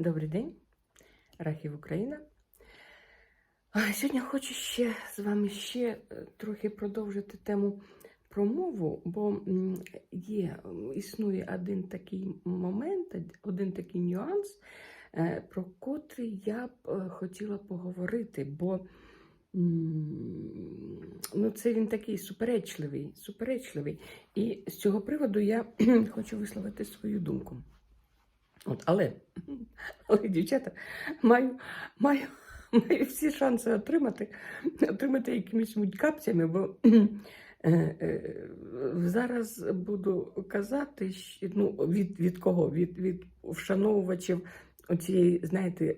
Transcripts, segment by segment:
Добрий день, Рахів Україна. Сьогодні хочу ще з вами ще е, трохи продовжити тему про мову, бо є, існує один такий момент, один такий нюанс, е, про котрий я б е, хотіла поговорити, бо ну, це він такий суперечливий, суперечливий. І з цього приводу я хочу висловити свою думку. От, але, але, дівчата, маю, маю, маю всі шанси отримати, отримати якимись мудькапцями, бо е, е, зараз буду казати, ну, від, від кого? Від, від вшановувачів оцієї, знаєте,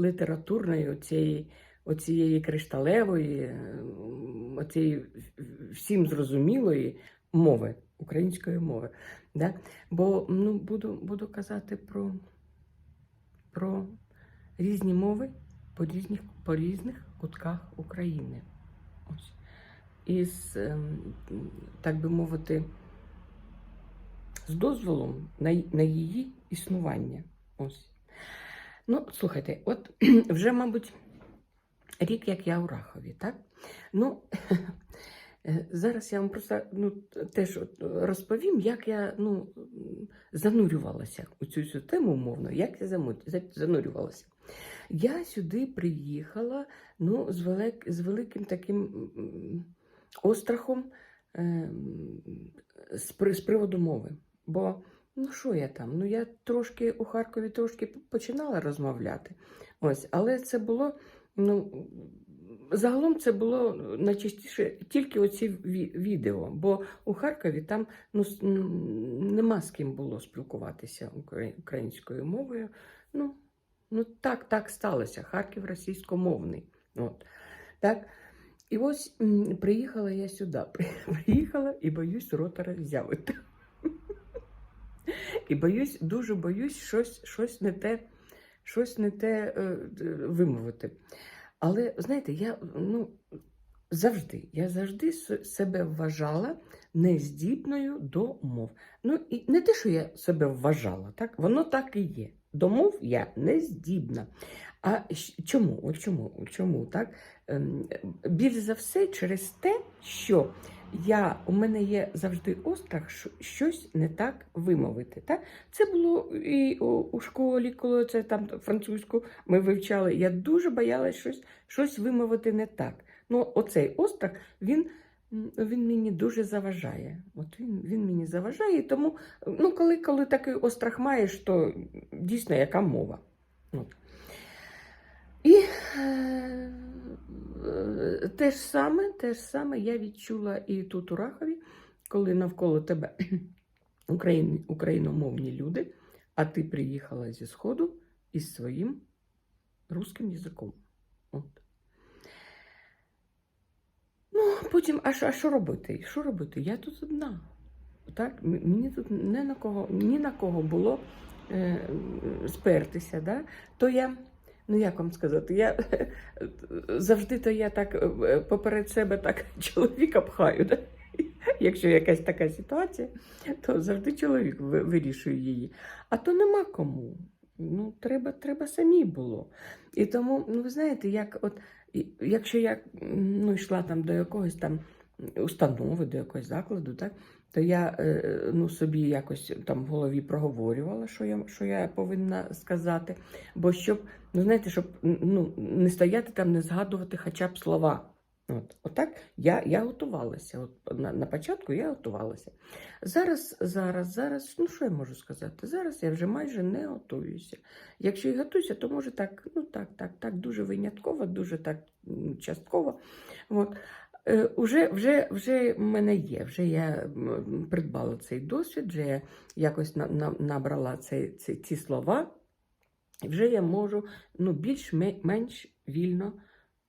літературної, оцієї, оцієї кришталевої, оцієї всім зрозумілої мови, української мови. Да? Бо ну, буду, буду казати про, про різні мови по різних, по різних кутках України. Ось. Із, ем, так би мовити, з дозволом на, на її існування. Ось. Ну, слухайте, от вже, мабуть, рік, як я у Рахові, так? Ну, зараз я вам просто ну, теж розповім, як я ну, занурювалася у цю всю тему умовно, як я занурювалася. Я сюди приїхала ну, з, велик, з великим таким острахом ем, з, з приводу мови. Бо ну що я там? Ну я трошки у Харкові трошки починала розмовляти. Ось, але це було. Ну, загалом це було найчастіше тільки оці відео, бо у Харкові там ну, нема з ким було спілкуватися українською мовою. Ну, ну так, так сталося. Харків російськомовний. От. Так. І ось приїхала я сюди. Приїхала і боюсь рота роззявити. І боюсь, дуже боюсь щось, щось не те, щось не те е, е, вимовити. Але знаєте, я ну, завжди, я завжди себе вважала нездібною до мов. Ну і не те, що я себе вважала, так воно так і є. До мов я нездібна. А чому? Чому? Чому так? Ем, Більш за все через те, що я, у мене є завжди острах що- щось не так вимовити. Так? Це було і у, школі, коли це там французьку ми вивчали. Я дуже боялась щось, щось вимовити не так. Ну, оцей острах, він, він мені дуже заважає. От він, він мені заважає, тому, ну, коли, коли такий острах маєш, то дійсно яка мова. От. І е, те ж саме, те ж саме я відчула і тут у Рахові, коли навколо тебе україн, україномовні люди, а ти приїхала зі Сходу із своїм русським язиком. От. Ну, потім, а що, а що робити? Що робити? Я тут одна. Так? Мені тут не на кого, ні на кого було е, спертися. Да? То я, ну як вам сказати, я завжди то я так е, поперед себе так чоловіка пхаю. Да? Якщо якась така ситуація, то завжди чоловік вирішує її. А то нема кому. Ну, треба, треба самі було. І тому, ну ви знаєте, як от якщо я ну, йшла там до якогось там установи, до якогось закладу, так, то я е, ну, собі якось там в голові проговорювала, що я, що я повинна сказати. Бо щоб, ну знаєте, щоб ну, не стояти там, не згадувати хоча б слова. От, отак я, я готувалася. От на, на початку я готувалася. Зараз, зараз, зараз, ну що я можу сказати? Зараз я вже майже не готуюся. Якщо і готуюся, то може так, ну так, так, так, дуже винятково, дуже так частково. От. Е, уже, вже, вже в мене є, вже я придбала цей досвід, вже я якось на, на, набрала цей, ці, ці слова, вже я можу ну, більш-менш вільно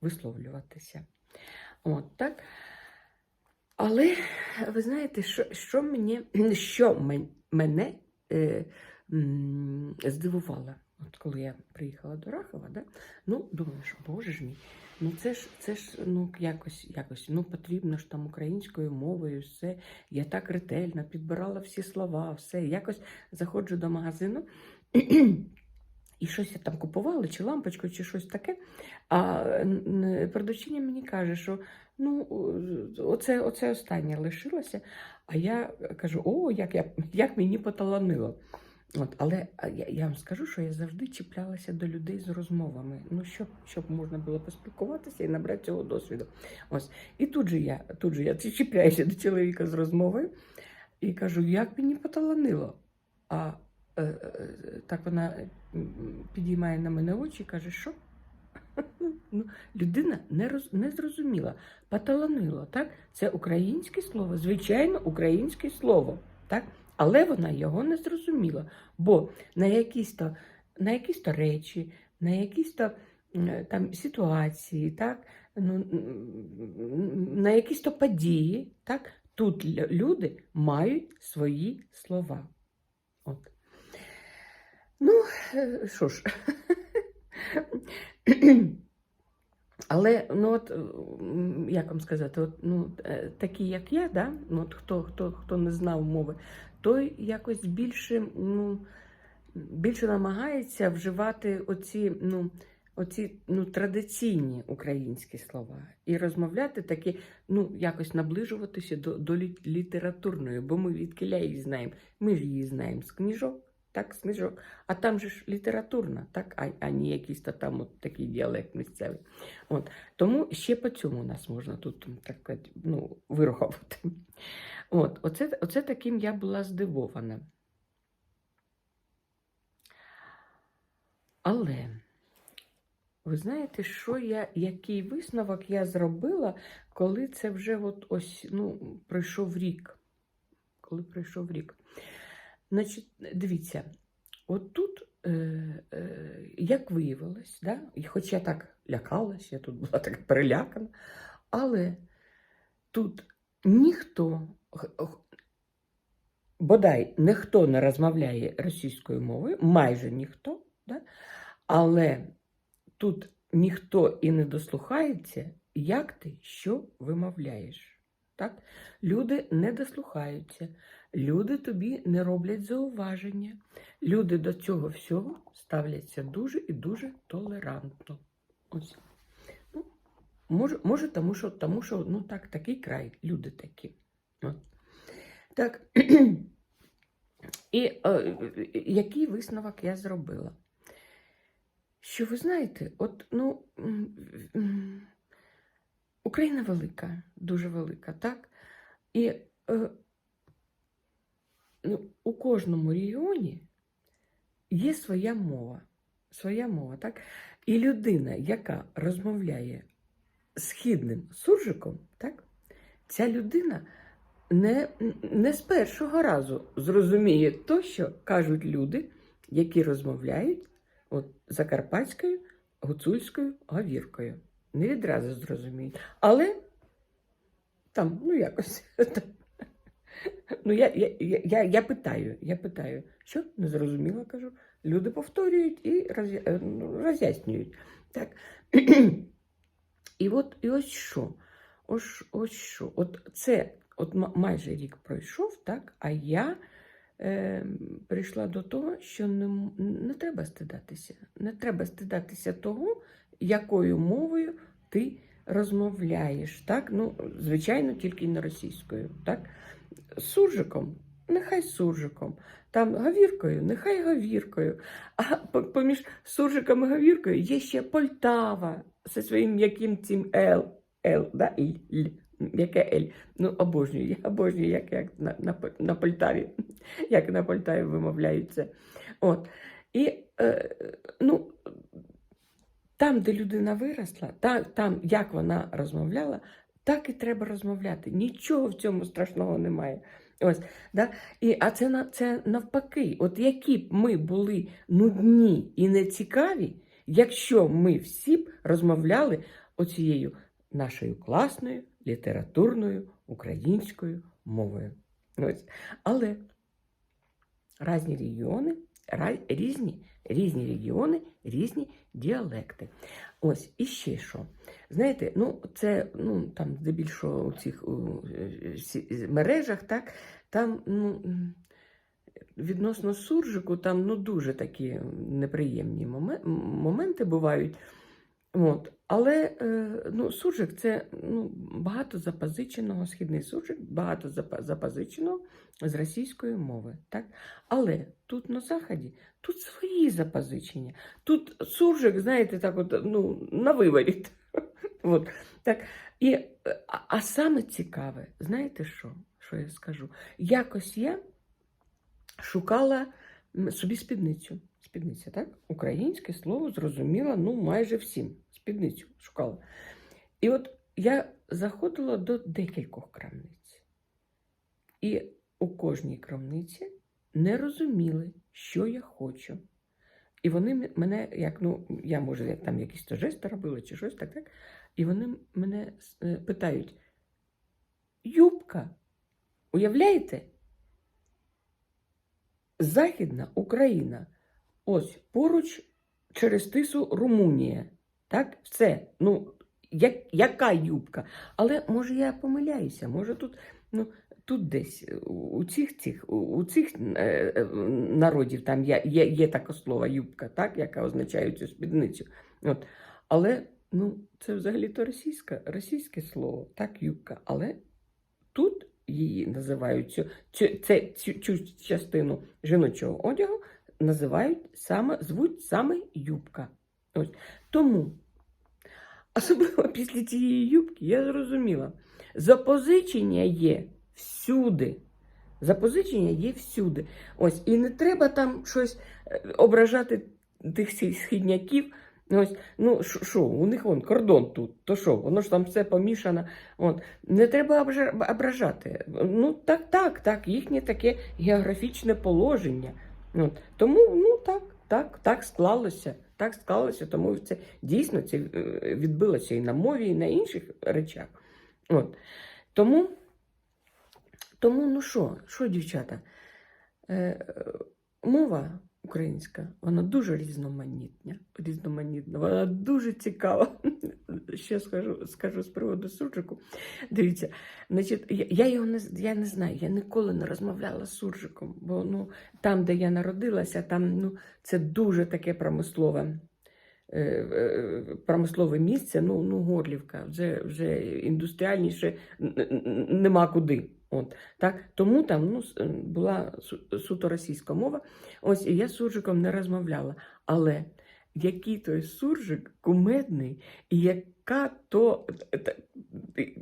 висловлюватися. От, так. Але ви знаєте, що, що, мені, що мен- мене е, здивувало, от коли я приїхала до Рахова, да? ну, думаю, що боже ж мій, ну це ж, це ж ну, якось, якось ну, потрібно ж там українською мовою, все. Я так ретельно підбирала всі слова, все. Якось заходжу до магазину. і щось я там купувала, чи лампочку, чи щось таке. А продавчиня мені каже, що ну, оце, оце останнє лишилося. А я кажу: о, як, я, як мені поталанило. От, але я, я вам скажу, що я завжди чіплялася до людей з розмовами. Ну, щоб, щоб можна було поспілкуватися і набрати цього досвіду. Ось. І тут же я, тут же я чіпляюся до чоловіка з розмовою і кажу, як мені поталанило. А е, е, так вона підіймає на мене очі і каже, що? Ну, людина не, роз, не зрозуміла, поталанило, так? Це українське слово, звичайно, українське слово, так? Але вона його не зрозуміла, бо на якісь то, на якісь то речі, на якісь то там ситуації, так? Ну, на якісь то події, так? Тут люди мають свої слова. От. Ну, е, що ж. Але ну от як вам сказати, от, ну, е, такі, як я, да? ну, от, хто, хто, хто не знав мови, той якось більше, ну, більше намагається вживати оці, ну, оці ну, традиційні українські слова і розмовляти такі, ну, якось наближуватися до, до літературної, бо ми від кіля її знаємо. Ми ж її знаємо з книжок. Так, книжок. А там же ж літературна, так, а, а не якийсь то там от такий діалект місцевий. От. Тому ще по цьому нас можна тут так ну, вирахувати. От, оце, оце таким я була здивована. Але ви знаєте, що я, який висновок я зробила, коли це вже от ось, ну, пройшов рік. Коли пройшов рік. Значить, дивіться, от тут, е, е, як виявилось, да, і хоч я так лякалась, я тут була так перелякана, але тут ніхто, бодай ніхто не розмовляє російською мовою, майже ніхто, да, але тут ніхто і не дослухається, як ти що вимовляєш. Так? Люди не дослухаються, люди тобі не роблять зауваження. Люди до цього всього ставляться дуже і дуже толерантно. Ось. Ну, може, може тому, що, тому що ну, так, такий край, люди такі. От. Так. І е, який висновок я зробила? Що ви знаєте, от, ну, Україна велика, дуже велика, так? І е, у кожному регіоні є своя мова. Своя мова, так? І людина, яка розмовляє східним суржиком, так? ця людина не, не з першого разу зрозуміє то, що кажуть люди, які розмовляють от, закарпатською гуцульською говіркою. Не відразу зрозуміють. Але там, ну якось. Ну, я, я, я, я, питаю, я питаю, що не зрозуміло, кажу. Люди повторюють і е, ну, роз'яснюють. Так. І от і ось що. Ось, ось що. От це от майже рік пройшов, так, а я е, прийшла до того, що не, не треба стидатися. Не треба стидатися того, якою мовою ти розмовляєш. Так? Ну, звичайно, тільки не російською. Так? Суржиком, нехай суржиком. Там говіркою, нехай говіркою. А поміж суржиком і говіркою є ще Полтава зі своїм м'яким цим Л, Л, да? Л, Л, яке Л. Ну, обожнюю, я обожнюю, як, як на, на, на Полтаві, як на Полтаві вимовляють це. От. І, е, ну, там, де людина виросла, та, там, як вона розмовляла, так і треба розмовляти. Нічого в цьому страшного немає. Ось, да? і, а це, це навпаки, от які б ми були нудні і нецікаві, якщо ми всі б розмовляли оцією нашою класною літературною українською мовою. Ось. Але різні регіони, різні, різні регіони, різні діалекти. Ось, і ще що. Знаєте, ну це ну, там здебільшого у цих у, мережах, так, там ну, відносно суржику, там ну, дуже такі неприємні моме- моменти бувають. От. Але е, ну, суржик це ну, багато запозиченого, східний суржик, багато запозиченого з російської мови. Так? Але тут на Заході тут свої запозичення. Тут суржик, знаєте, так от, ну, на виворіт. От, так. І, е, а, а саме цікаве, знаєте що? Що я скажу? Якось я шукала собі спідницю. Спідниця, так? Українське слово зрозуміла, ну, майже всім. Спідницю шукала. І от я заходила до декількох крамниць. І у кожній крамниці не розуміли, що я хочу. І вони мене, як, ну, я, може, як там якісь то жести робила чи щось так, так. І вони мене е, питають: Юбка, уявляєте? Західна Україна. Ось поруч через тису Румунія. Так, все. Ну, як, яка юбка? Але може я помиляюся, може тут, ну, тут десь у- у цих цих, у, цих е, е, народів там є, є, є таке слово юбка, так, яка означає цю спідницю. От. Але ну, це взагалі-то російське, російське слово, так, юбка. Але тут її називають цю, це, цю, цю частину жіночого одягу називають саме, звуть саме юбка. Ось. Тому, особливо після цієї юбки, я зрозуміла, запозичення є всюди. Запозичення є всюди. Ось, і не треба там щось е, ображати тих східняків. Ось, ну що, у них вон кордон тут, то що, воно ж там все помішано. От. Не треба ображати. Ну так, так, так, їхнє таке географічне положення. От. Тому ну так, так, так склалося. Так склалося, тому це дійсно це е, відбилося і на мові, і на інших речах. От. Тому, тому ну що, що, дівчата? Е, е, мова українська, вона дуже різноманітна, різноманітна, вона дуже цікава. Ще скажу, скажу з приводу суржику. Дивіться, значить, я, я його не, я не знаю, я ніколи не розмовляла з суржиком, бо ну, там, де я народилася, там ну, це дуже таке промислове. Е, е, Промислове місце, ну, ну Горлівка, вже, вже індустріальніше нема куди. От, так? Тому там ну, була су- суто російська мова. Ось і я з суржиком не розмовляла. Але який той суржик кумедний, і яка то,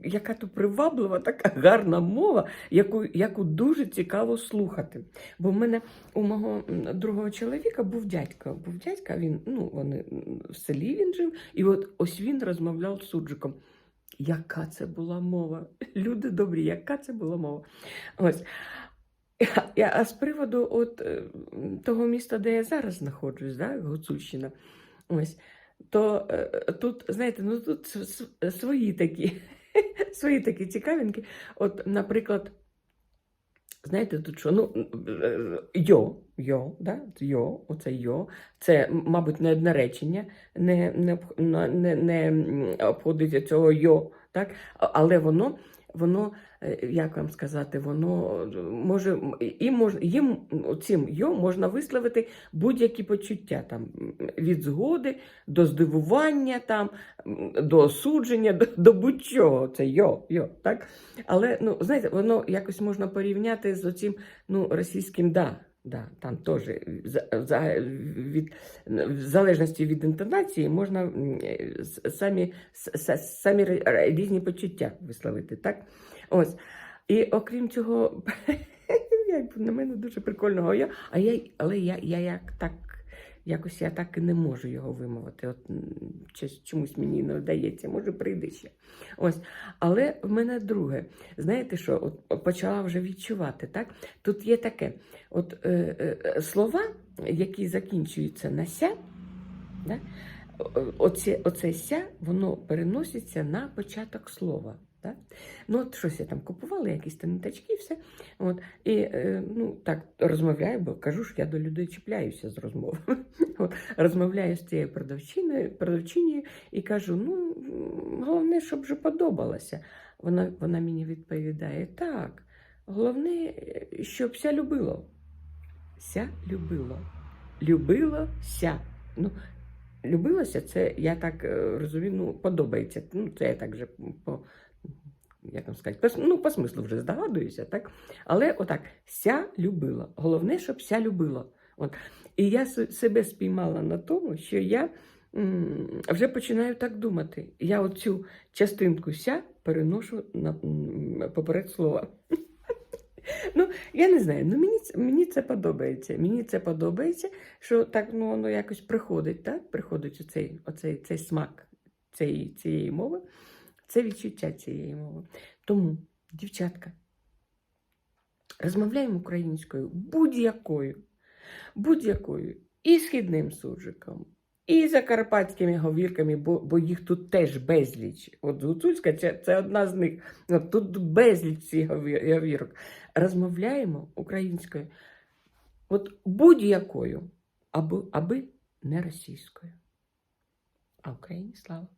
яка то приваблива, така гарна мова, яку, яку дуже цікаво слухати. Бо в мене у мого другого чоловіка був дядько. Був дядька, він, ну, вони в селі він жив, і от ось він розмовляв з суржиком. Яка це була мова? Люди добрі, яка це була мова? Ось. А, з приводу от, е, того міста, де я зараз знаходжусь, да, Гуцульщина, ось, то е, тут, знаєте, ну тут свої такі, свої такі цікавинки. От, наприклад, знаєте, тут що? Ну, е, йо, йо, да? йо, оце йо, це, мабуть, не одне речення, не, не, не, не обходиться цього йо, так? Але воно, воно, е, як вам сказати, воно е, може, і можна, їм цим йо можна висловити будь-які почуття, там, від згоди до здивування, там, до осудження, до, до будь-чого. Це йо, йо, так? Але, ну, знаєте, воно якось можна порівняти з оцим, ну, російським да. Да, там теж за- за- від, в залежності від інтонації можна самі, самі різні почуття висловити. Так? Ось. І окрім цього, як на мене дуже прикольного я, а я, але я, я як так. Якось я так і не можу його вимовити. От чомусь мені не вдається, може прийде ще. Ось. Але в мене друге. Знаєте що, от почала вже відчувати, так? Тут є таке: от е, е, е, слова, які закінчуються на ся, да? оце, оце ся, воно переноситься на початок слова. Так? Ну, от щось я там купувала, якісь там ниточки, все. От, і е, ну, так розмовляю, бо кажу ж, я до людей чіпляюся з розмови. От, розмовляю з цією продавчиною, продавчинею і кажу: ну, головне, щоб же подобалося. Вона, вона мені відповідає: так, головне, щоб ся любило. ся любило. Любилося. Ну, любилося, це я так е, розумію, ну, подобається. Ну, це я так вже по, як вам сказати, ну, по смислу вже здогадуюся, так? Але отак, ся любила. Головне, щоб ся любила. От. І я себе спіймала на тому, що я м, вже починаю так думати. Я оцю частинку ся переношу на, поперед слова. Ну, я не знаю, ну мені, мені це подобається. Мені це подобається, що так ну, воно якось приходить, так? Приходить оцей, оцей, цей смак цієї, цієї мови, це відчуття цієї мови. Тому, дівчатка, розмовляємо українською будь-якою, будь-якою, і східним суржиком, і закарпатськими говірками, бо, бо їх тут теж безліч. От гуцульська це, це одна з них. Тут безліч цих говірок. Розмовляємо українською, от будь-якою, аби, аби не російською. А Україні слава!